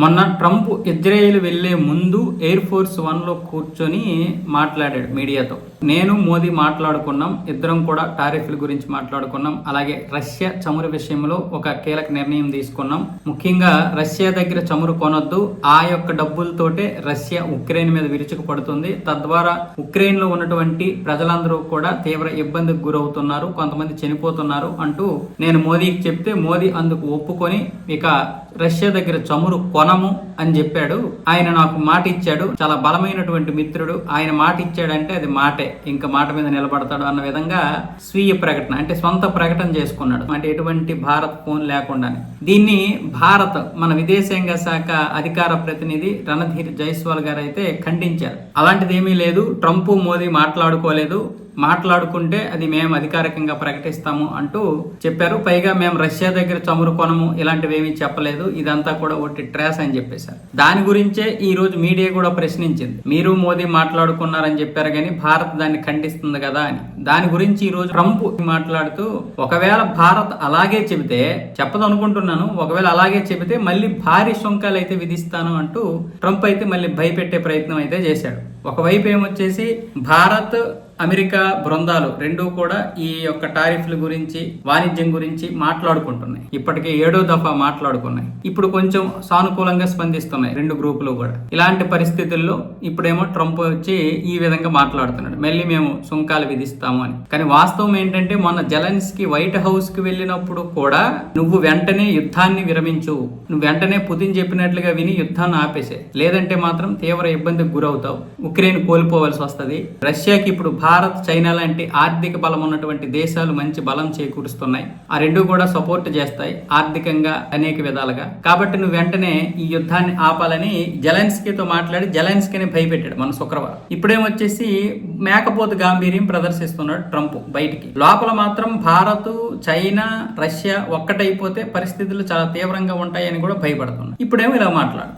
మొన్న Trump Israel వెళ్ళే ముందు ఎయిర్ ఫోర్స్ వన్లో కూర్చొని మాట్లాడాడు మీడియాతో. నేను మోదీ మాట్లాడుకున్నాం ఇద్దరం కూడా టారిఫ్ల గురించి మాట్లాడుకున్నాం అలాగే రష్యా చమురు విషయంలో ఒక కీలక నిర్ణయం తీసుకున్నాం. ముఖ్యంగా రష్యా దగ్గర చమురు కొనొద్దు ఆ యొక్క డబ్బులతోటే రష్యా ఉక్రెయిన్ మీద విరుచుకుపడుతుంది. తద్వారా ఉక్రెయిన్లో ఉన్నటువంటి ప్రజలందరూ కూడా తీవ్ర ఇబ్బందికి గురవుతున్నారు కొంతమంది చనిపోతున్నారు అంటూ నేను మోదీకి చెప్తే మోదీ అందుకు ఒప్పుకొని ఇక రష్యా దగ్గర చమురు కొనము అని చెప్పాడు. ఆయన నాకు మాట ఇచ్చాడు. చాలా బలమైనటువంటి మిత్రుడు. ఆయన మాట ఇచ్చాడంటే అది మాటే. ఇంకా మాట మీద నిలబడతాడు అన్న విధంగా స్వీయ ప్రకటన అంటే సొంత ప్రకటన చేసుకున్నాడు. అంటే ఎటువంటి భారత్ ఫోన్ లేకుండానే. దీన్ని భారత్ మన విదేశాంగ శాఖ అధికార ప్రతినిధి రణధీర్ జైస్వాల్ గారు అయితే ఖండించారు. అలాంటిది ఏమీ లేదు. ట్రంప్ మోదీ మాట్లాడుకోలేదు. మాట్లాడుకుంటే అది మేము అధికారికంగా ప్రకటిస్తాము అంటూ చెప్పారు. పైగా మేము రష్యా దగ్గర చమురు కొనము ఇలాంటివి ఏమీ చెప్పలేదు. ఇదంతా కూడా ఒకటి ట్రాస్ అని చెప్పేశారు. దాని గురించే ఈ రోజు మీడియా కూడా ప్రశ్నించింది. మీరు మోదీ మాట్లాడుకున్నారని చెప్పారు కానీ భారత్ దాన్ని ఖండిస్తుంది కదా అని. దాని గురించి ఈ రోజు ట్రంప్ మాట్లాడుతూ ఒకవేళ భారత్ అలాగే చెబితే చెప్పదు అనుకుంటున్నాను ఒకవేళ అలాగే చెబితే మళ్ళీ భారీ సుంకాలు అయితే విధిస్తాను అంటూ ట్రంప్ అయితే మళ్ళీ భయపెట్టే ప్రయత్నం అయితే చేశాడు. ఒకవైపు ఏమొచ్చేసి భారత్ అమెరికా బృందాలు రెండూ కూడా ఈ యొక్క టారిఫ్ల గురించి వాణిజ్యం గురించి మాట్లాడుకుంటున్నాయి. ఇప్పటికే ఏడో దఫా మాట్లాడుకున్నాయి. ఇప్పుడు కొంచెం సానుకూలంగా స్పందిస్తున్నాయి రెండు గ్రూపులు కూడా. ఇలాంటి పరిస్థితుల్లో ఇప్పుడేమో ట్రంప్ వచ్చి ఈ విధంగా మాట్లాడుతున్నాడు. మళ్ళీ మేము సుంకాలు విధిస్తాము అని. కానీ వాస్తవం ఏంటంటే మొన్న జలన్స్కి వైట్ హౌస్కి వెళ్ళినప్పుడు కూడా నువ్వు వెంటనే యుద్ధాన్ని విరమించు. నువ్వు వెంటనే పుతిన్ చెప్పినట్లుగా విని యుద్ధాన్ని ఆపేసే. లేదంటే మాత్రం తీవ్ర ఇబ్బందికి గురవుతావు. ఉక్రెయిన్ కోల్పోవలసి వస్తుంది. రష్యాకి ఇప్పుడు భారత్ చైనా లాంటి ఆర్థిక బలం ఉన్నటువంటి దేశాలు మంచి బలం చేకూరుస్తున్నాయి. ఆ రెండు కూడా సపోర్ట్ చేస్తాయి ఆర్థికంగా అనేక విధాలుగా. కాబట్టి నువ్వు వెంటనే ఈ యుద్ధాన్ని ఆపాలని జలెన్స్కీతో మాట్లాడి జలెన్స్కీని భయపెట్టాడు మన శుక్రవారం. ఇప్పుడేమొచ్చేసి మేకపోతు గాంభీర్యం ప్రదర్శిస్తున్నాడు ట్రంప్ బయటికి. లోపల మాత్రం భారత్ చైనా రష్యా ఒక్కటైపోతే పరిస్థితులు చాలా తీవ్రంగా ఉంటాయని కూడా భయపడుతున్నాయి. ఇప్పుడేమో ఇలా మాట్లాడుతుంది.